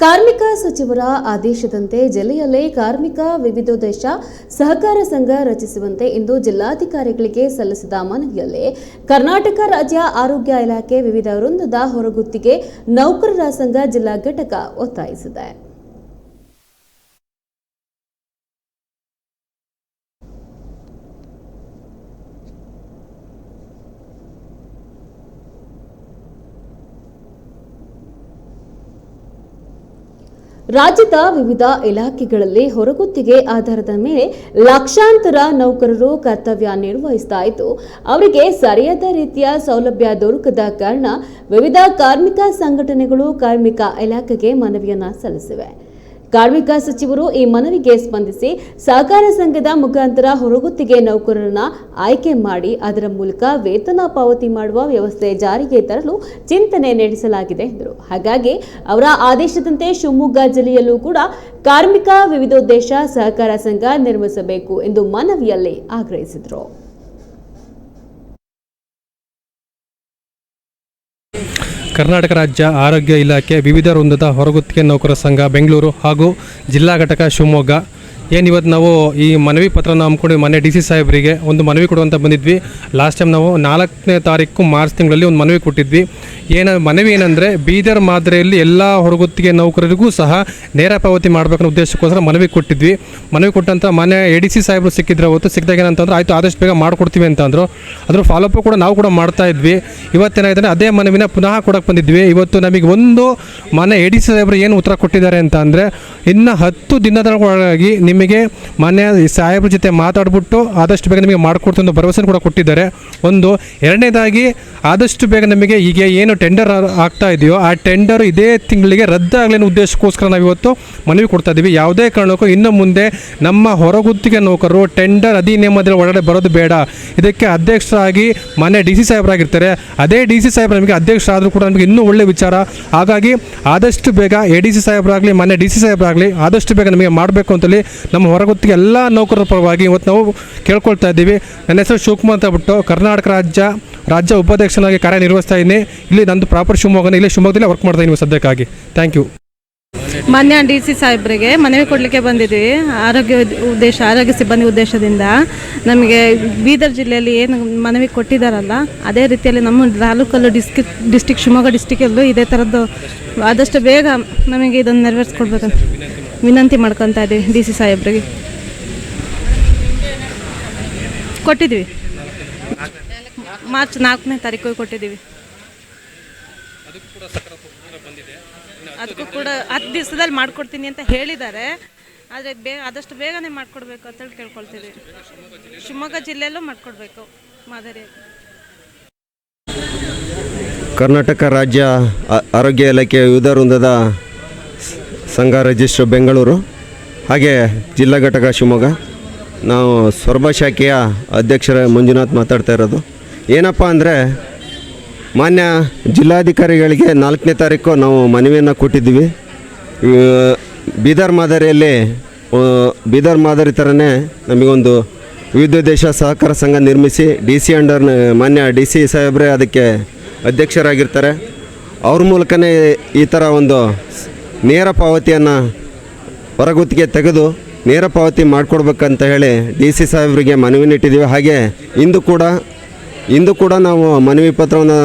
ಕಾರ್ಮಿಕ ಸಚಿವರ ಆದೇಶದಂತೆ ಜಿಲ್ಲೆಯಲ್ಲೇ ಕಾರ್ಮಿಕ ವಿವಿಧೋದ್ದೇಶ ಸಹಕಾರ ಸಂಘ ರಚಿಸುವಂತೆ ಇಂದು ಜಿಲ್ಲಾಧಿಕಾರಿಗಳಿಗೆ ಸಲ್ಲಿಸಿದ ಮನವಿಯಲ್ಲಿ ಕರ್ನಾಟಕ ರಾಜ್ಯ ಆರೋಗ್ಯ ಇಲಾಖೆ ವಿವಿಧ ವೃಂದದ ಹೊರಗುತ್ತಿಗೆ ನೌಕರರ ಸಂಘ ಜಿಲ್ಲಾ ಘಟಕ ಒತ್ತಾಯಿಸಿದೆ. ರಾಜ್ಯದ ವಿವಿಧ ಇಲಾಖೆಗಳಲ್ಲಿ ಹೊರಗುತ್ತಿಗೆ ಆಧಾರದ ಮೇಲೆ ಲಕ್ಷಾಂತರ ನೌಕರರು ಕರ್ತವ್ಯ ನಿರ್ವಹಿಸ್ತಾ ಇದ್ದು, ಅವರಿಗೆ ಸರಿಯಾದ ರೀತಿಯ ಸೌಲಭ್ಯ ದೊರಕದ ಕಾರಣ ವಿವಿಧ ಕಾರ್ಮಿಕ ಸಂಘಟನೆಗಳು ಕಾರ್ಮಿಕ ಇಲಾಖೆಗೆ ಮನವಿಯನ್ನ ಸಲ್ಲಿಸಿವೆ. ಕಾರ್ಮಿಕ ಸಚಿವರು ಈ ಮನವಿಗೆ ಸ್ಪಂದಿಸಿ ಸಹಕಾರ ಸಂಘದ ಮುಖಾಂತರ ಹೊರಗುತ್ತಿಗೆ ನೌಕರರನ್ನ ಆಯ್ಕೆ ಮಾಡಿ ಅದರ ಮೂಲಕ ವೇತನ ಪಾವತಿ ಮಾಡುವ ವ್ಯವಸ್ಥೆ ಜಾರಿಗೆ ತರಲು ಚಿಂತನೆ ನಡೆಸಲಾಗಿದೆ ಎಂದರು. ಹಾಗಾಗಿ ಅವರ ಆದೇಶದಂತೆ ಶಿವಮೊಗ್ಗ ಜಿಲ್ಲೆಯಲ್ಲೂ ಕೂಡ ಕಾರ್ಮಿಕ ವಿವಿಧೋದ್ದೇಶ ಸಹಕಾರ ಸಂಘ ನಿರ್ಮಿಸಬೇಕು ಎಂದು ಮನವಿಯಲ್ಲಿ ಆಗ್ರಹಿಸಿದರು. ಕರ್ನಾಟಕ ರಾಜ್ಯ ಆರೋಗ್ಯ ಇಲಾಖೆ ವಿವಿಧ ವೃಂದದ ಹೊರಗುತ್ತಿಗೆ ನೌಕರ ಸಂಘ ಬೆಂಗಳೂರು ಹಾಗೂ ಜಿಲ್ಲಾ ಘಟಕ ಶಿವಮೊಗ್ಗ. ಏನು ಇವತ್ತು ನಾವು ಈ ಮನವಿ ಪತ್ರನ ಹಮ್ಮಿಕೊಂಡು ಮನೆ ಡಿ ಸಿ ಸಾಹೇಬರಿಗೆ ಒಂದು ಮನವಿ ಕೊಡುವಂತ ಬಂದಿದ್ವಿ. ಲಾಸ್ಟ್ ಟೈಮ್ ನಾವು ನಾಲ್ಕನೇ ತಾರೀಕು ಮಾರ್ಚ್ ತಿಂಗಳಲ್ಲಿ ಒಂದು ಮನವಿ ಕೊಟ್ಟಿದ್ವಿ. ಏನ ಮನವಿ ಏನಂದರೆ ಬೀದರ್ ಮಾದರಿಯಲ್ಲಿ ಎಲ್ಲ ಹೊರಗುತ್ತಿಗೆ ನೌಕರರಿಗೂ ಸಹ ನೇರ ಪಾವತಿ ಮಾಡಬೇಕನ್ನೋ ಉದ್ದೇಶಕ್ಕೋಸ್ಕರ ಮನವಿ ಕೊಟ್ಟಿದ್ವಿ. ಮನವಿ ಕೊಟ್ಟಂತ ಮನೆ ಎ ಡಿ ಸಿ ಸಾಹೇಬರು ಸಿಕ್ಕಿದ್ರೆ ಅವತ್ತು ಸಿಕ್ಕಿದಾಗ ಏನಂತಂದ್ರೆ ಆಯಿತು, ಆದಷ್ಟು ಬೇಗ ಮಾಡಿಕೊಡ್ತೀವಿ ಅಂತಂದ್ರು ಅಂದರು. ಫಾಲೋಅಪ್ ಕೂಡ ನಾವು ಕೂಡ ಮಾಡ್ತಾ ಇದ್ವಿ. ಇವತ್ತೇನಾಗಿದೆ ಅದೇ ಮನವಿನ ಪುನಃ ಕೊಡಕ್ಕೆ ಬಂದಿದ್ವಿ. ಇವತ್ತು ನಮಗೆ ಒಂದು ಮನೆ ಎ ಡಿ ಸಿ ಸಾಹೇಬರು ಏನು ಉತ್ತರ ಕೊಟ್ಟಿದ್ದಾರೆ ಅಂತ ಅಂದರೆ ಇನ್ನು ಹತ್ತು ದಿನದ ಒಳಗಾಗಿ ನಿಮಗೆ ಮನೆ ಸಾಹೇಬ್ರ ಜೊತೆ ಮಾತಾಡ್ಬಿಟ್ಟು ಆದಷ್ಟು ಬೇಗ ನಿಮಗೆ ಮಾಡಿಕೊಡ್ತೀವಿ ಅಂತ ಭರವಸೆ ಕೂಡ ಕೊಟ್ಟಿದ್ದಾರೆ. ಒಂದು, ಎರಡನೇದಾಗಿ ಆದಷ್ಟು ಬೇಗ ನಮಗೆ ಈಗ ಏನು ಟೆಂಡರ್ ಆಗ್ತಾ ಇದೆಯೋ ಆ ಟೆಂಡರ್ ಇದೇ ತಿಂಗಳಿಗೆ ರದ್ದಾಗಲಿ ಅನ್ನೋ ಉದ್ದೇಶಕ್ಕೋಸ್ಕರ ನಾವು ಇವತ್ತು ಮನವಿ ಕೊಡ್ತಾ ಇದ್ದೀವಿ ಯಾವುದೇ ಕಾರಣಕ್ಕೂ ಇನ್ನು ಮುಂದೆ ನಮ್ಮ ಹೊರಗುತ್ತಿಗೆ ನೌಕರರು ಟೆಂಡರ್ ಅಧಿನಿಯಮದಲ್ಲಿ ಒಳಗಡೆ ಬರೋದು ಬೇಡ. ಇದಕ್ಕೆ ಅಧ್ಯಕ್ಷರಾಗಿ ಮನೆ ಡಿ ಸಿ ಸಾಹೇಬರಾಗಿರ್ತಾರೆ. ಅದೇ ಡಿ ಸಿ ಸಾಹೇಬ್ರು ನಮಗೆ ಅಧ್ಯಕ್ಷರಾದರೂ ಕೂಡ ನಮಗೆ ಇನ್ನೂ ಒಳ್ಳೆ ವಿಚಾರ. ಹಾಗಾಗಿ ಆದಷ್ಟು ಬೇಗ ಎ ಡಿ ಸಿ ಸಾಹೇಬರಾಗಲಿ ಮನೆ ಡಿ ಸಿ ಸಾಹೇಬರಾಗಲಿ ಆದಷ್ಟು ಬೇಗ ನಮಗೆ ಮಾಡಬೇಕು ಅಂತೇಳಿ ನಮ್ಮ ಹೊರಗುತ್ತಿಗೆ ಎಲ್ಲ ನೌಕರರ ಪರವಾಗಿ ಇವತ್ತು ನಾವು ಕೇಳ್ಕೊಳ್ತಾ ಇದ್ದೀವಿ ನನ್ನ ಹೆಸರು ಶಿವಕುಮಾರ್ ಅಂತ ಬಿಟ್ಟು ಕರ್ನಾಟಕ ರಾಜ್ಯ ರಾಜ್ಯ ಉಪಾಧ್ಯಕ್ಷನಾಗಿ ಕಾರ್ಯನಿರ್ವಹಿಸ್ತಾ ಇದ್ದೀನಿ. ಇಲ್ಲಿ ನಂದು ಪ್ರಾಪರ್ ಶಿವಮೊಗ್ಗನ, ಇಲ್ಲೇ ಶಿವಮೊಗ್ಗದಲ್ಲಿ ವರ್ಕ್ ಮಾಡ್ತಾ ನೀವು ಸದ್ಯಕ್ಕಾಗಿ. ಥ್ಯಾಂಕ್ ಯು ಮಾನ್ಯ ಡಿ ಸಿ ಸಾಹೇಬ್ರಿಗೆ ಮನವಿ ಕೊಡಲಿಕ್ಕೆ ಬಂದಿದ್ದೀವಿ. ಆರೋಗ್ಯ ಉದ್ದೇಶ, ಆರೋಗ್ಯ ಸಿಬ್ಬಂದಿ ಉದ್ದೇಶದಿಂದ. ನಮಗೆ ಬೀದರ್ ಜಿಲ್ಲೆಯಲ್ಲಿ ಏನು ಮನವಿ ಕೊಟ್ಟಿದ್ದಾರಲ್ಲ ಅದೇ ರೀತಿಯಲ್ಲಿ ನಮ್ಮ ತಾಲೂಕಲ್ಲೂ ಡಿಸ್ಟಿಕ್ ಡಿಸ್ಟಿಕ್, ಶಿವಮೊಗ್ಗ ಡಿಸ್ಟಿಕಲ್ಲೂ ಇದೇ ಥರದ್ದು ಆದಷ್ಟು ಬೇಗ ನಮಗೆ ಇದನ್ನು ನೆರವೇರಿಸ್ಕೊಡ್ಬೇಕಂತ ವಿನಂತಿ ಮಾಡ್ಕೊತಾ ಇದ್ದೀವಿ ಡಿ ಸಿ ಸಾಹೇಬ್ರಿಗೆ. ಕೊಟ್ಟಿದ್ದೀವಿ. ಮಾರ್ಚ್ ನಾಲ್ಕನೇ ತಾರೀಕು ಕೊಟ್ಟಿದ್ದೀವಿ. ಅದಕ್ಕೂ ಕೂಡ ಹತ್ತು ದಿವಸದಲ್ಲಿ ಮಾಡ್ಕೊಡ್ತೀನಿ ಅಂತ ಹೇಳಿದ್ದಾರೆ. ಆದರೆ ಬೇಗ ಆದಷ್ಟು ಬೇಗನೆ ಮಾಡಿಕೊಡ್ಬೇಕು ಅಂತೇಳಿ ಕೇಳ್ಕೊಳ್ತೀವಿ. ಶಿವಮೊಗ್ಗ ಜಿಲ್ಲೆಯಲ್ಲೂ ಮಾಡಿಕೊಡ್ಬೇಕು ಮಾದರಿ. ಕರ್ನಾಟಕ ರಾಜ್ಯ ಆರೋಗ್ಯ ಇಲಾಖೆ ವಿವಿಧ ವೃಂದದ ಸಂಘ ರಿಜಿಸ್ಟ್ರ್ ಬೆಂಗಳೂರು ಹಾಗೆ ಜಿಲ್ಲಾ ಘಟಕ ಶಿವಮೊಗ್ಗ. ನಾವು ಸೊರಬ ಶಾಖೆಯ ಅಧ್ಯಕ್ಷರ ಮಂಜುನಾಥ್ ಮಾತಾಡ್ತಾ ಇರೋದು. ಏನಪ್ಪ ಅಂದರೆ ಮಾನ್ಯ ಜಿಲ್ಲಾಧಿಕಾರಿಗಳಿಗೆ ನಾಲ್ಕನೇ ತಾರೀಕು ನಾವು ಮನವಿಯನ್ನು ಕೊಟ್ಟಿದ್ದೀವಿ. ಬೀದರ್ ಮಾದರಿಯಲ್ಲಿ ಬೀದರ್ ಮಾದರಿ ಥರನೇ ನಮಗೊಂದು ವಿವಿಧ ದೇಶ ಸಹಕಾರ ಸಂಘ ನಿರ್ಮಿಸಿ, ಡಿ ಸಿ ಅಂಡರ್ ಮಾನ್ಯ ಡಿ ಸಿ ಸಾಹೇಬ್ರೆ ಅದಕ್ಕೆ ಅಧ್ಯಕ್ಷರಾಗಿರ್ತಾರೆ. ಅವ್ರ ಮೂಲಕನೇ ಈ ಥರ ಒಂದು ನೇರ ಪಾವತಿಯನ್ನು ಹೊರಗುತ್ತಿಗೆ ತೆಗೆದು ನೇರ ಪಾವತಿ ಮಾಡಿಕೊಡ್ಬೇಕಂತ ಹೇಳಿ ಡಿ ಸಿ ಸಾಹೇಬರಿಗೆ ಮನವಿ ನೀಟ್ಟಿದ್ದೀವಿ ಹಾಗೆ ಇಂದು ಕೂಡ ಇಂದು ಕೂಡ ನಾವು ಮನವಿ ಪತ್ರವನ್ನು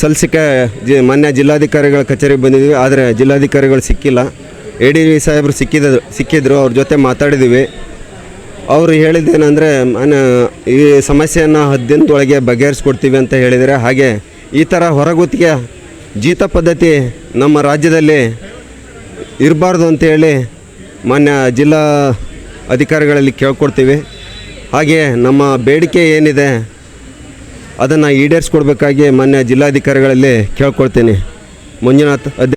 ಸಲ್ಲಿಸಿಕೆ ಜಿ ಮಾನ್ಯ ಜಿಲ್ಲಾಧಿಕಾರಿಗಳ ಕಚೇರಿಗೆ ಬಂದಿದ್ದೀವಿ, ಆದರೆ ಜಿಲ್ಲಾಧಿಕಾರಿಗಳು ಸಿಕ್ಕಿಲ್ಲ. ಎ ಡಿ ವಿ ಸಾಹೇಬರು ಸಿಕ್ಕಿದ ಸಿಕ್ಕಿದ್ರು, ಅವ್ರ ಜೊತೆ ಮಾತಾಡಿದ್ದೀವಿ. ಅವರು ಹೇಳಿದ್ದೇನೆಂದರೆ ಮನೆ ಈ ಸಮಸ್ಯೆಯನ್ನು ಹತ್ತು ದಿನದೊಳಗೆ ಬಗೆಹರಿಸ್ಕೊಡ್ತೀವಿ ಅಂತ ಹೇಳಿದರೆ ಹಾಗೆ ಈ ಥರ ಹೊರಗುತ್ತಿಗೆ ಜೀತ ಪದ್ಧತಿ ನಮ್ಮ ರಾಜ್ಯದಲ್ಲಿ ಇರಬಾರ್ದು ಅಂತೇಳಿ ಮಾನ್ಯ ಜಿಲ್ಲಾ ಅಧಿಕಾರಿಗಳಲ್ಲಿ ಕೇಳ್ಕೊಡ್ತೀವಿ. ಹಾಗೆ ನಮ್ಮ ಬೇಡಿಕೆ ಏನಿದೆ ಅದನ್ನು ಈಡೇರಿಸ್ಕೊಡ್ಬೇಕಾಗಿ ಮಾನ್ಯ ಜಿಲ್ಲಾಧಿಕಾರಿಗಳಲ್ಲಿ ಕೇಳ್ಕೊಳ್ತೀನಿ. ಮಂಜುನಾಥ್ ಅಧ್ಯಕ್ಷ